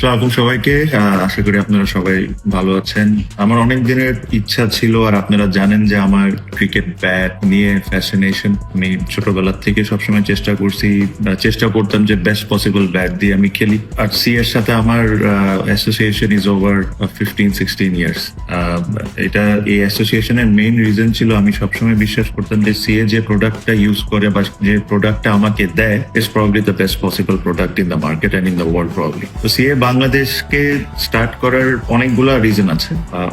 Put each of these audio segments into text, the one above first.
সালাম সবাইকে। আশা করি আপনারা সবাই ভালো আছেন। আমার অনেক দিনের ইচ্ছা ছিল, আর আপনারা জানেন যে আমার ক্রিকেট ব্যাট নিয়ে ফ্যাসিনেশন আমি ছোটবেলা থেকে সবসময় চেষ্টা করছি চেষ্টা করতাম যে বেস্ট পসিবল ব্যাট দিয়ে আমি খেলি। আর সি এর সাথে আমার association is over fifteen sixteen years এটা, এই অ্যাসোসিয়েশনের মেইন রিজন ছিল, আমি সবসময় বিশ্বাস করতাম যে সিএ যে প্রোডাক্টটা ইউজ করে বা যে প্রোডাক্টটা আমাকে দেয় is probably the best possible product in the market and in the world probably তো সিএ বাংলাদেশকে স্টার্ট করার অনেকগুলো রিজন আছে।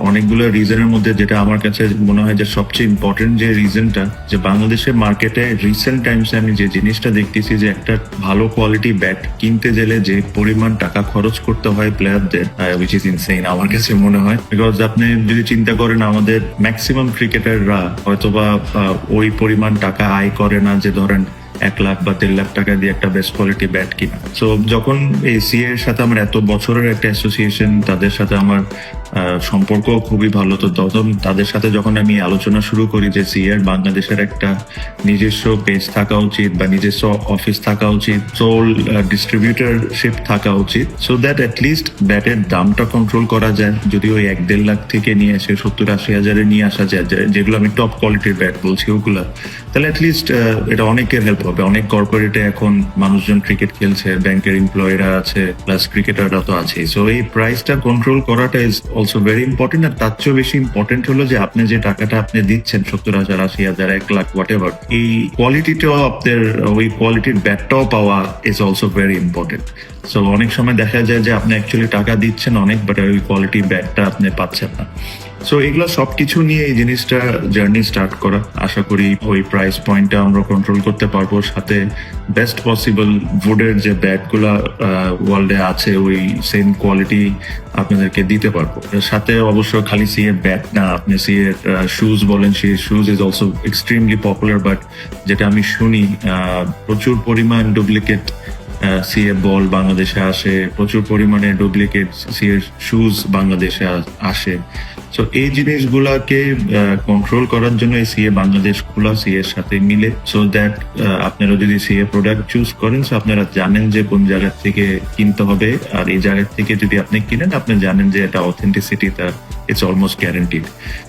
অনেকগুলো রিজনের মধ্যে যেটা আমার কাছে মনে হয় যে সবচেয়ে ইম্পর্টেন্ট যে রিজনটা যে বাংলাদেশের মার্কেটে রিসেন্ট টাইমসে আমি যে জিনিসটা দেখতেছি যে একটা ভালো কোয়ালিটি ব্যাট কিনতে গেলে যে পরিমাণ টাকা খরচ করতে হয় প্লেয়ারদের উইচ ইজ ইনসেইন আমার কাছে মনে হয়। বিকজ আপনি যদি চিন্তা করেন আমাদের ম্যাক্সিমাম ক্রিকেটাররা হয়তোবা ওই পরিমাণ টাকা আয় করে না। যে ধরেন এক লাখ বা দেড় লাখ টাকা দিয়ে একটা বেস্ট কোয়ালিটি ব্যাট কিনা। সো যখন এই সি এর সাথে আমার এত বছরের একটা অ্যাসোসিয়েশন তাদের সাথে আমার সম্পর্ক খুবই ভালো। তো তখন তাদের সাথে যখন আমি আলোচনা শুরু করি যে সি এর বাংলাদেশের একটা নিজস্ব পেজ থাকা উচিত বা নিজস্ব অফিস থাকা উচিত সোল ডিস্ট্রিবিউটরশিপ থাকা উচিত সো দ্যাট অ্যাটলিস্ট ব্যাটের দামটা কন্ট্রোল করা যায়। যদি ওই এক দেড় লাখ থেকে নিয়ে এসে সত্তর আশি হাজারে নিয়ে আসা যায় যেগুলো আমি টপ কোয়ালিটির ব্যাট বলছি, ওগুলা, তাহলে অ্যাটলিস্ট এটা অনেকের হেল্প হবে অনেক কর্পোরেটে এখন মানুষজন ক্রিকেট খেলছে ব্যাংকের এমপ্লয়িরা আছে প্লাস ক্রিকেটাররা তো আছে সো এই প্রাইসটা কন্ট্রোল করাটা ইজ অলসো ভেরি ইম্পর্টেন্ট আর তার চেয়েও বেশি ইম্পর্টেন্ট হলো যে আপনি যে টাকাটা আপনি দিচ্ছেন, সত্তর হাজার, আশি হাজার, এক লাখ হোয়াট এভার এই কোয়ালিটিটাও আপনার, ওই কোয়ালিটির ব্যাটটাও পাওয়া is also very important so অনেক সময় দেখা যায় যে আপনি অ্যাকচুয়ালি টাকা দিচ্ছেন অনেক বাট ওই কোয়ালিটি ব্যাটটা আপনি পাচ্ছেন না। সো এগুলো সবকিছু নিয়ে এই জিনিসটা জার্নি স্টার্ট করা। আশা করি ওই প্রাইস পয়েন্টটা আমরা কন্ট্রোল করতে পারব। সাথে বেস্ট পসিবল উডের যে ব্যাটগুলা ওয়ার্ল্ডে আছে, ওই সেম কোয়ালিটি আপনাদেরকে দিতে পারব। সাথে অবশ্য খালি সি এর ব্যাট না, আপনি সি এর শুজ বলেন সেই shoes is also extremely popular but যেটা আমি শুনি প্রচুর পরিমাণ ডুপ্লিকেট সিএ বল বাংলাদেশে আসে, প্রচুর পরিমাণে ডুপ্লিকেট সিএ শুজ বাংলাদেশে আসে। তো এই জিনিসগুলাকে কন্ট্রোল করার জন্য এই সিএ বাংলাদেশ খোলা সিএ এর সাথে মিলে সো দ্যাট আপনারা যদি সিএ প্রোডাক্ট চুজ করেন, so আপনারা জানেন যে কোন জায়গা থেকে কিনতে হবে, আর এই জায়গা থেকে যদি আপনি কিনেন, আপনি জানেন যে এটা অথেন্টিসিটি তার it's almost guaranteed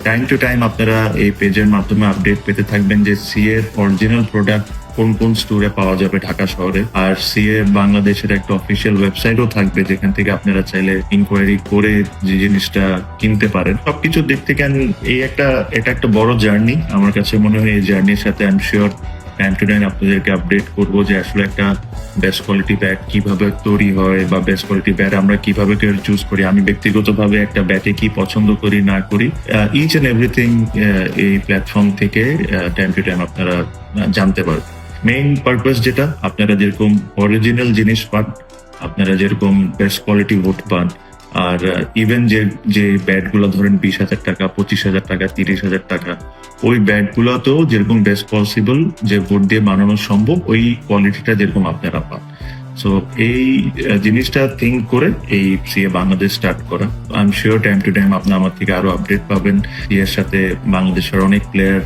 time to time আপনারা এই পেজের মাধ্যমে আপডেট পেতে থাকবেন যে সিএ অরিজিনাল প্রোডাক্ট কোন কোন স্টোরে পাওয়া যাবে ঢাকা শহরে? আর সিএ বাংলাদেশের একটা অফিসিয়াল ওয়েবসাইটও থাকবে, যেখান থেকে আপনারা চাইলে ইনকোয়ারি করে যে জিনিসটা কিনতে পারেন। সবকিছু দিক থেকে আমি- এই একটা, এটা একটা বড় জার্নি আমার কাছে মনে হয় এই জার্নির সাথে I am sure time to time আপনাদেরকে আপডেট করব যে আসলে একটা বেস্ট কোয়ালিটি ব্যাট কীভাবে তৈরি হয় বা বেস্ট কোয়ালিটি ব্যাট আমরা কীভাবে চুজ করি। আমি ব্যক্তিগতভাবে একটা ব্যাটে কি পছন্দ করি, না করি ইচ এন্ড এভরিথিং এই প্ল্যাটফর্ম থেকে টাইম টু টাইম আপনারা জানতে পারবেন। মেইন পারপাস যেটা, আপনারা যেরকম অরিজিনাল জিনিস পান, আপনারা যেরকম বেস্ট কোয়ালিটি ভোট পান, আর ইভেন যে যে ব্যাটগুলো ধরেন বিশ হাজার টাকা, পঁচিশ হাজার টাকা, তিরিশ হাজার টাকা, ওই ব্যাট তো যেরকম বেস্ট পসিবল যে ভোট দিয়ে বানানো সম্ভব, ওই কোয়ালিটিটা যেরকম আপনারা পান। সো এই জিনিসটা থিঙ্ক করে এই সিএ বাংলাদেশ স্টার্ট করা। I am sure time to time আপনি আমার থেকে আরও আপডেট পাবেন। সিএর সাথে বাংলাদেশের অনেক প্লেয়ার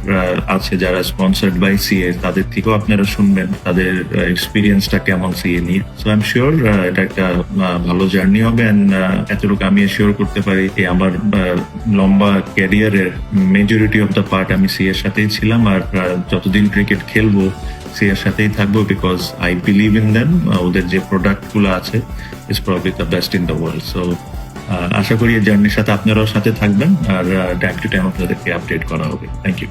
আছে যারা স্পন্সার্ড বাই সিএ তাদের থেকেও আপনারা শুনবেন তাদের এক্সপিরিয়েন্সটা কেমন সিএ নিয়ে। সো আই এম শিওর এটা একটা ভালো জার্নি হবে অ্যান্ড এতটুকু আমি শিওর করতে পারি যে আমার লম্বা ক্যারিয়ারের মেজরিটি অফ দ্য পার্ট আমি সিএর সাথেই ছিলাম। আর যতদিন ক্রিকেট খেলব সিএর সাথেই থাকব because I believe in them ওদের যে প্রোডাক্টগুলো আছে is probably the best in the world so আশা করি এই জার্নির সাথে আপনারাও সাথে থাকবেন, আর টাইম টু টাইম আপনাদেরকে আপডেট করা হবে। Thank you